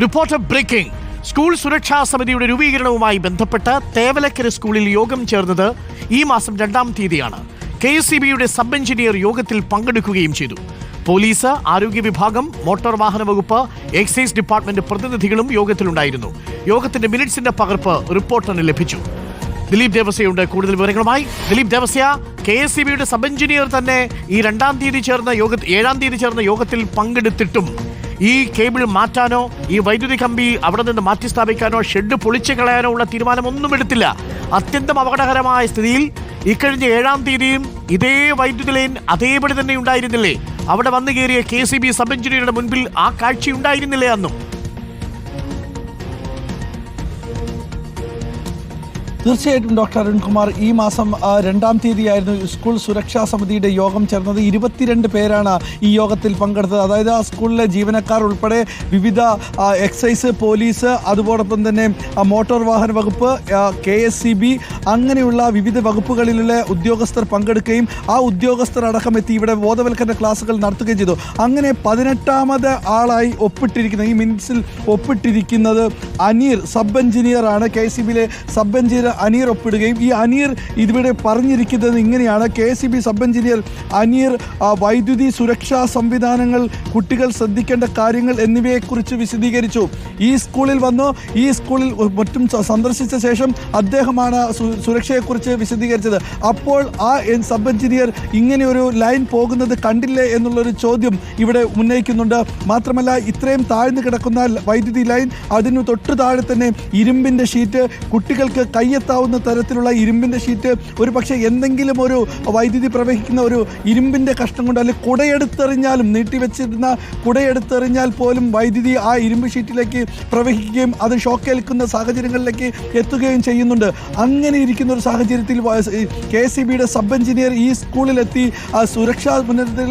Reporter breaking. School സുരക്ഷാ സമിതിയുടെ രൂപീകരണവുമായി ബന്ധപ്പെട്ട് തേവലക്കര സ്കൂളിൽ യോഗം ചേർന്നത് ഈ മാസം രണ്ടാം തീയതിയാണ്. കെ എസ് സി ബിയുടെ സബ് എഞ്ചിനീയർ യോഗത്തിൽ പങ്കെടുക്കുകയും ചെയ്തു. പോലീസ് ആരോഗ്യ വിഭാഗം മോട്ടോർ വാഹന വകുപ്പ് എക്സൈസ് ഡിപ്പാർട്ട്മെന്റ് പ്രതിനിധികളും യോഗത്തിലുണ്ടായിരുന്നു. യോഗത്തിന്റെ മിനിറ്റ്സിന്റെ പകർപ്പ് റിപ്പോർട്ടറിന് ലഭിച്ചു. ദിലീപ് ദേവസ്യയുണ്ട്. കൂടുതൽ വിവരങ്ങളുമായി Dileep Devasya K S C ബിയുടെ സബ് എഞ്ചിനീയർ തന്നെ ഈ രണ്ടാം തീയതി ചേർന്ന യോഗ ഏഴാം തീയതി ചേർന്ന യോഗത്തിൽ പങ്കെടുത്തിട്ടും ഈ കേബിൾ മാറ്റാനോ ഈ വൈദ്യുതി കമ്പി അവിടെ നിന്ന് മാറ്റി സ്ഥാപിക്കാനോ ഷെഡ് പൊളിച്ചു കളയാനോ ഉള്ള തീരുമാനമൊന്നും എടുത്തില്ല. അത്യന്തം അപകടകരമായ സ്ഥിതിയിൽ ഇക്കഴിഞ്ഞ ഏഴാം തീയതിയും ഇതേ വൈദ്യുതി ലൈൻ അതേപടി തന്നെ ഉണ്ടായിരുന്നില്ലേ? അവിടെ വന്നു കയറിയ കെ സി ബി സബ് എഞ്ചിനീയറുടെ മുൻപിൽ ആ കാഴ്ച ഉണ്ടായിരുന്നില്ലേ അന്നും? തീർച്ചയായിട്ടും ഡോക്ടർ അരുൺകുമാർ ഈ മാസം രണ്ടാം തീയതിയായിരുന്നു സ്കൂൾ സുരക്ഷാ സമിതിയുടെ യോഗം ചേർന്നത്. ഇരുപത്തിരണ്ട് പേരാണ് ഈ യോഗത്തിൽ പങ്കെടുത്തത്. അതായത് ആ സ്കൂളിലെ ജീവനക്കാർ ഉൾപ്പെടെ വിവിധ എക്സൈസ് പോലീസ് അതുപോലൊപ്പം തന്നെ മോട്ടോർ വാഹന വകുപ്പ് കെ എസ് സി ബി അങ്ങനെയുള്ള വിവിധ വകുപ്പുകളിലുള്ള ഉദ്യോഗസ്ഥർ പങ്കെടുക്കുകയും ആ ഉദ്യോഗസ്ഥർ അടക്കം എത്തി ഇവിടെ ബോധവൽക്കരണ ക്ലാസ്സുകൾ നടത്തുകയും ചെയ്തു. അങ്ങനെ പതിനെട്ടാമത് ആളായി ഒപ്പിട്ടിരിക്കുന്നത് ഈ മിനിറ്റ്സിൽ ഒപ്പിട്ടിരിക്കുന്നത് അനീർ സബ് എഞ്ചിനീയറാണ്. കെ സി ബിയിലെ സബ് എഞ്ചിനീയർ അനീർ ഒപ്പിടുകയും ഈ അനീർ ഇവിടെ പറഞ്ഞിരിക്കുന്നത് ഇങ്ങനെയാണ്. K C B sub engineer Aneer വൈദ്യുതി സുരക്ഷാ സംവിധാനങ്ങൾ കുട്ടികൾ ശ്രദ്ധിക്കേണ്ട കാര്യങ്ങൾ എന്നിവയെക്കുറിച്ച് വിശദീകരിച്ചു. ഈ സ്കൂളിൽ വന്നു. ഈ സ്കൂളിൽ മറ്റും സന്ദർശിച്ച ശേഷം അദ്ദേഹമാണ് സുരക്ഷയെക്കുറിച്ച് വിശദീകരിച്ചത്. അപ്പോൾ ആ സബ് എഞ്ചിനീയർ ഇങ്ങനെ ഒരു ലൈൻ പോകുന്നത് കണ്ടില്ലേ എന്നുള്ളൊരു ചോദ്യം ഇവിടെ ഉന്നയിക്കുന്നുണ്ട്. മാത്രമല്ല ഇത്രയും താഴ്ന്നു കിടക്കുന്ന വൈദ്യുതി ലൈൻ അതിനു തൊട്ടു താഴെ തന്നെ ഇരുമ്പിന്റെ ഷീറ്റ് കുട്ടികൾക്ക് കയ്യെത്താവുന്ന തരത്തിലുള്ള ഇരുമ്പിന്റെ ഷീറ്റ് ഒരു പക്ഷേ എന്തെങ്കിലും ഒരു വൈദ്യുതി പ്രവഹിക്കുന്ന ഒരു ഇരുമ്പിന്റെ കഷ്ണം കൊണ്ട് അല്ലെങ്കിൽ കുടയെടുത്തെറിഞ്ഞാലും നീട്ടിവെച്ചിരുന്ന കുടയെടുത്തെറിഞ്ഞാൽ പോലും വൈദ്യുതി ആ ഇരുമ്പ് ഷീറ്റിലേക്ക് പ്രവഹിക്കുകയും അത് ഷോക്കേൽക്കുന്ന സാഹചര്യങ്ങളിലേക്ക് എത്തുകയും ചെയ്യുന്നുണ്ട്. അങ്ങനെ ഇരിക്കുന്ന ഒരു സാഹചര്യത്തിൽ കെ സി ബിയുടെ സബ് എഞ്ചിനീയർ ഈ സ്കൂളിലെത്തി ആ സുരക്ഷാ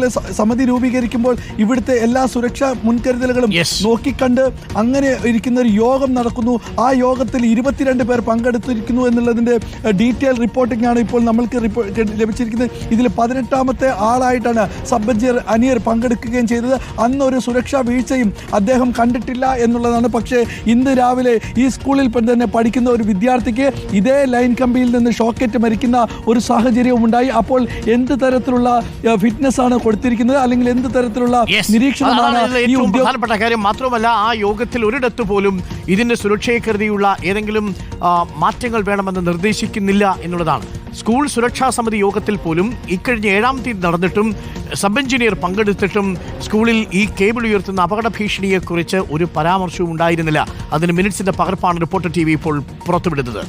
സ- സമിതി രൂപീകരിക്കുമ്പോൾ ഇവിടുത്തെ എല്ലാ സുരക്ഷാ മുൻകരുതലുകളും. നോക്കിക്കണ്ട്. അങ്ങനെ ഇരിക്കുന്ന ഒരു യോഗം നടക്കുന്നു. ആ യോഗത്തിൽ ഇരുപത്തിരണ്ട് പേർ പങ്കെടുത്തിരിക്കുന്നു. എന്നുള്ളതിന്റെ ഡീറ്റെയിൽ റിപ്പോർട്ടിംഗ് ആണ് ഇപ്പോൾ നമ്മൾക്ക് ലഭിച്ചിരിക്കുന്നത്. ഇതിൽ പതിനെട്ടാമത്തെ ആളായിട്ടാണ് സബ് എഞ്ചിനീയർ അനിയർ പങ്കെടുക്കുകയും ചെയ്തത്. അന്ന് ഒരു സുരക്ഷാ വീഴ്ചയും അദ്ദേഹം കണ്ടിട്ടില്ല എന്നുള്ളതാണ്. പക്ഷേ ഇന്ന് രാവിലെ ഈ സ്കൂളിൽ തന്നെ പഠിക്കുന്ന ഒരു വിദ്യാർത്ഥിക്ക് ഇതേ ലൈൻ കമ്പിയിൽ നിന്ന് ഷോക്കറ്റ് മരിക്കുന്ന ഒരു സാഹചര്യവും ഉണ്ടായി. അപ്പോൾ എന്ത് തരത്തിലുള്ള ഫിറ്റ്നസ് ആണ് കൊടുത്തിരിക്കുന്നത്? അല്ലെങ്കിൽ എന്ത് തരത്തിലുള്ള നിരീക്ഷണമാണ് ഈ പ്രധാനപ്പെട്ട കാര്യം. മാത്രമല്ല ആ യോഗത്തിൽ ഒരിടത്ത് പോലും ഇതിന്റെ സുരക്ഷയെ കരുതിയുള്ള ഏതെങ്കിലും മാറ്റങ്ങൾ വേണമെന്ന് നിർദ്ദേശിക്കുന്നില്ല എന്നുള്ളതാണ്. സ്കൂൾ സുരക്ഷാ സമിതി യോഗത്തിൽ പോലും ഇക്കഴിഞ്ഞ ഏഴാം തീയതി നടന്നിട്ടും സബ് എഞ്ചിനീയർ പങ്കെടുത്തിട്ടും സ്കൂളിൽ ഈ കേബിൾ ഉയർത്തുന്ന അപകട ഭീഷണിയെക്കുറിച്ച് ഒരു പരാമർശവും ഉണ്ടായിരുന്നില്ല. അതിന് മിനിറ്റ്സിന്റെ പകർപ്പാണ് റിപ്പോർട്ടർ ടി വി ഇപ്പോൾ പുറത്തുവിടുന്നത്.